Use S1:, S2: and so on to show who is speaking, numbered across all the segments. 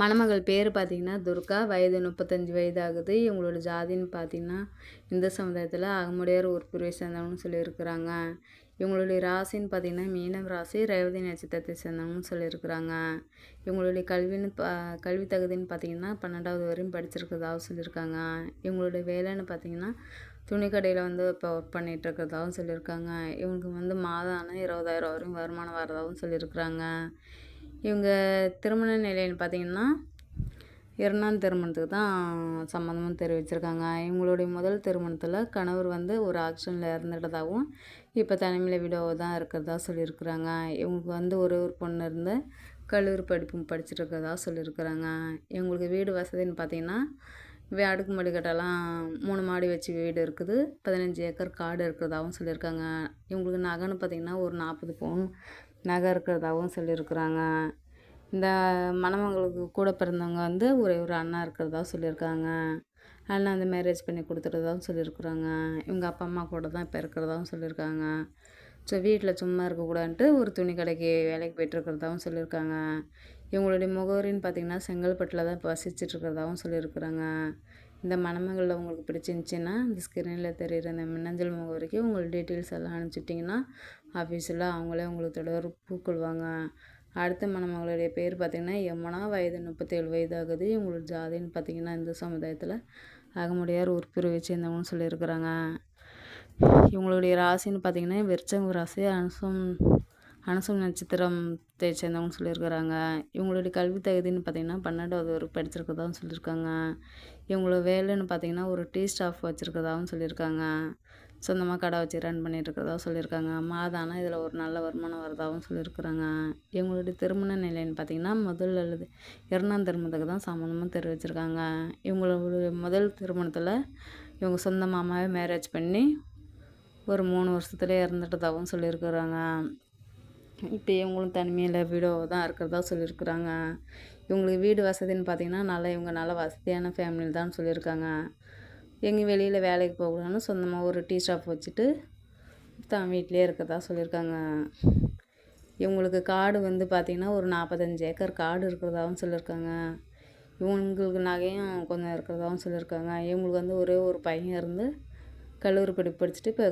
S1: மணமகள் பேர் பார்த்தீங்கன்னா துர்கா வயது முப்பத்தஞ்சு வயது ஆகுது இவங்களோட ஜாதின்னு பார்த்தீங்கன்னா இந்த சமுதாயத்தில் அகமுடையார் ஒரு பிரிவை சேர்ந்தவங்கன்னு சொல்லியிருக்கிறாங்க. இவங்களுடைய ராசின்னு பார்த்தீங்கன்னா மீனம் ராசி ரேவதி நட்சத்திரத்தை சேர்ந்தவங்கன்னு சொல்லியிருக்கிறாங்க. இவங்களுடைய கல்வின்னு பா கல்வி தகுதின்னு பார்த்தீங்கன்னா பன்னெண்டாவது வரையும் படிச்சிருக்கிறதாகவும் சொல்லியிருக்காங்க. இவங்களுடைய வேலைன்னு பார்த்தீங்கன்னா துணி கடையில் வந்து இப்போ ஒர்க் பண்ணிகிட்டு இருக்கிறதாகவும் சொல்லியிருக்காங்க. இவங்களுக்கு வந்து மாதம் ஆனால் இருபதாயிரம் வரையும் வருமானம் வரதாகவும் சொல்லியிருக்கிறாங்க. இவங்க திருமண நிலையில் பார்த்தீங்கன்னா இரண்டாம் திருமணத்துக்கு தான் சம்மந்தமும் தெரிவிச்சிருக்காங்க. இவங்களுடைய முதல் திருமணத்தில் கணவர் வந்து ஒரு ஆக்ஷனில் இறந்துட்டதாகவும் இப்போ தனிமையில் விடோவாக தான் இருக்கிறதா சொல்லியிருக்கிறாங்க. இவங்களுக்கு வந்து ஒரு ஒரு பொண்ணு இருந்து கல்லூரி படிப்பும் படிச்சுட்டு இருக்கிறதா சொல்லியிருக்கிறாங்க. இவங்களுக்கு வீடு வசதின்னு பார்த்தீங்கன்னா வே அடுக்குமாடி கட்டெல்லாம் மூணு மாடி வச்சு வீடு இருக்குது. பதினஞ்சு ஏக்கர் காடு இருக்கிறதாகவும் சொல்லியிருக்காங்க. இவங்களுக்கு நகைன்னு பார்த்திங்கன்னா ஒரு நாற்பது பவுன் நகை இருக்கிறதாகவும் சொல்லியிருக்கிறாங்க. இந்த மணமகளுக்கு கூட பிறந்தவங்க வந்து ஒரே ஒரு அண்ணா இருக்கிறதா சொல்லியிருக்காங்க. அண்ணா வந்து மேரேஜ் பண்ணி கொடுத்துட்டதாகவும் சொல்லியிருக்குறாங்க. இவங்க அப்பா அம்மா கூட தான் இப்போ இருக்கிறதாகவும் சொல்லியிருக்காங்க. ஸோ வீட்டில் சும்மா இருக்கக்கூடாதுன்ட்டு ஒரு துணி கடைக்கு வேலைக்கு போயிட்டுருக்கிறதாகவும் சொல்லியிருக்காங்க. இவங்களுடைய முகவரின்னு பார்த்திங்கன்னா செங்கல்பட்டில் தான் இப்போ வசிச்சுட்டு இருக்கிறதாகவும் சொல்லியிருக்கிறாங்க. இந்த மணமகளில் உங்களுக்கு பிடிச்சிருந்துச்சின்னா இந்த ஸ்க்ரீனில் தெரிகிற இந்த மின்னஞ்சல் முகவரிக்கு உங்கள் டீட்டெயில்ஸ் எல்லாம் அனுப்பிச்சிட்டிங்கன்னா ஆஃபீஸில் அவங்களே உங்களுக்கு தொடர் பூக்கொள்வாங்க. அடுத்த மணமகளுடைய பேர் பார்த்திங்கன்னா யமுனா வயது முப்பத்தேழு வயது ஆகுது இவங்களோட ஜாதின்னு பார்த்திங்கன்னா இந்த சமுதாயத்தில் அகமுடையார் உறுப்பினரை சேர்ந்தவங்கன்னு சொல்லியிருக்கிறாங்க. இவங்களுடைய ராசின்னு பார்த்திங்கன்னா விருச்சங்க ராசி அனுசம் அனுசம் நட்சத்திரத்தை சேர்ந்தவங்க சொல்லியிருக்கிறாங்க. இவங்களுடைய கல்வி தகுதின்னு பார்த்திங்கன்னா பன்னெண்டாவது வரைக்கும் படிச்சிருக்கதாகவும் சொல்லியிருக்காங்க. இவங்களோட வேலைன்னு பார்த்திங்கன்னா ஒரு டீ ஸ்டாஃப் வச்சுருக்கதாகவும் சொல்லியிருக்காங்க. சொந்தமாக கடை வச்சு ரன் பண்ணிட்டு இருக்கிறதா சொல்லியிருக்காங்க. மாதானா இதில் ஒரு நல்ல வருமானம் வரதாகவும் சொல்லியிருக்கிறாங்க. இவங்களுடைய திருமண நிலைன்னு பார்த்திங்கன்னா முதல் அல்லது இரண்டாம் திருமணத்துக்கு தான் சம்மந்தமாக தெரிவிச்சிருக்காங்க. இவங்களுடைய முதல் திருமணத்தில் இவங்க சொந்த மாமாவே மேரேஜ் பண்ணி ஒரு மூணு வருஷத்துலேயே இறந்துட்டதாகவும் சொல்லியிருக்கிறாங்க. இப்போ இவங்களும் தனிமையில் வீடோ தான் இருக்கிறதா சொல்லியிருக்கிறாங்க. இவங்களுக்கு வீடு வசதின்னு பார்த்திங்கன்னா நல்லா இவங்க நல்ல வசதியான ஃபேமிலி தான் சொல்லியிருக்காங்க. எங்கேயும் வெளியில் வேலைக்கு போகக்கூடாதுன்னு சொந்தமாக ஒரு டீ ஷாப் வச்சுட்டு தான் வீட்டிலே இருக்கிறதா சொல்லியிருக்காங்க. இவங்களுக்கு காடு வந்து பார்த்திங்கன்னா ஒரு நாற்பத்தஞ்சு ஏக்கர் காடு இருக்கிறதாகவும் சொல்லியிருக்காங்க. இவங்களுக்கு நகையும் கொஞ்சம் இருக்கிறதாகவும் சொல்லியிருக்காங்க. இவங்களுக்கு வந்து ஒரே ஒரு பையன் இருந்து கல்லூரி படிப்பு படிச்சுட்டு இப்போ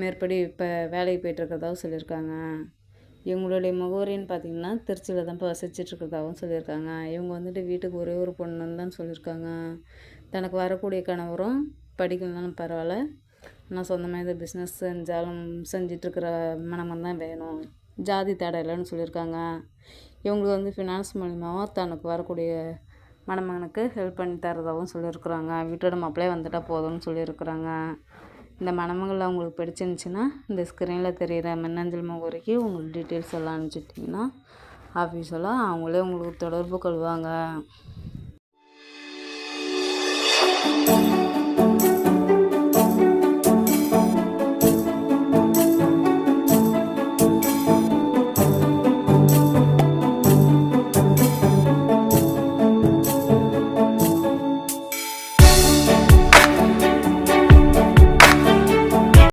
S1: மேற்படி இப்போ வேலைக்கு போயிட்டுருக்கிறதாகவும் சொல்லியிருக்காங்க. இவங்களுடைய முகவரின்னு பார்த்திங்கன்னா திருச்சியில் தான் இப்போ வசிச்சிட்ருக்கிறதாகவும் சொல்லியிருக்காங்க. இவங்க வந்துட்டு வீட்டுக்கு ஒரே ஒரு பொண்ணுன்னு தான் சொல்லியிருக்காங்க. தனக்கு வரக்கூடிய கணவரும் படிக்கலனாலும் பரவாயில்ல. நான் சொந்தமாக எதாவது பிஸ்னஸ் செஞ்சாலும் செஞ்சிட்ருக்கிற மனமன் தான் வேணும். ஜாதி தடை இல்லைன்னு சொல்லியிருக்காங்க. இவங்களுக்கு வந்து ஃபினான்ஸ் மூலிமாவும் தனக்கு வரக்கூடிய மணமகனுக்கு ஹெல்ப் பண்ணி தரதாகவும் சொல்லியிருக்கிறாங்க. வீட்டோட மாப்பிள்ளையே வந்துட்டால் போதும்னு சொல்லியிருக்கிறாங்க. இந்த மணமகள் அவங்களுக்கு பிடிச்சிருந்துச்சின்னா இந்த ஸ்க்ரீனில் தெரிகிற மின்னஞ்சல் முகவரிக்கு உங்களுக்கு டீட்டெயில்ஸ் எல்லாம் அனுப்பிச்சிட்டிங்கன்னா ஆஃபீஸெல்லாம் அவங்களே உங்களுக்கு தொடர்பு கொள்வாங்க.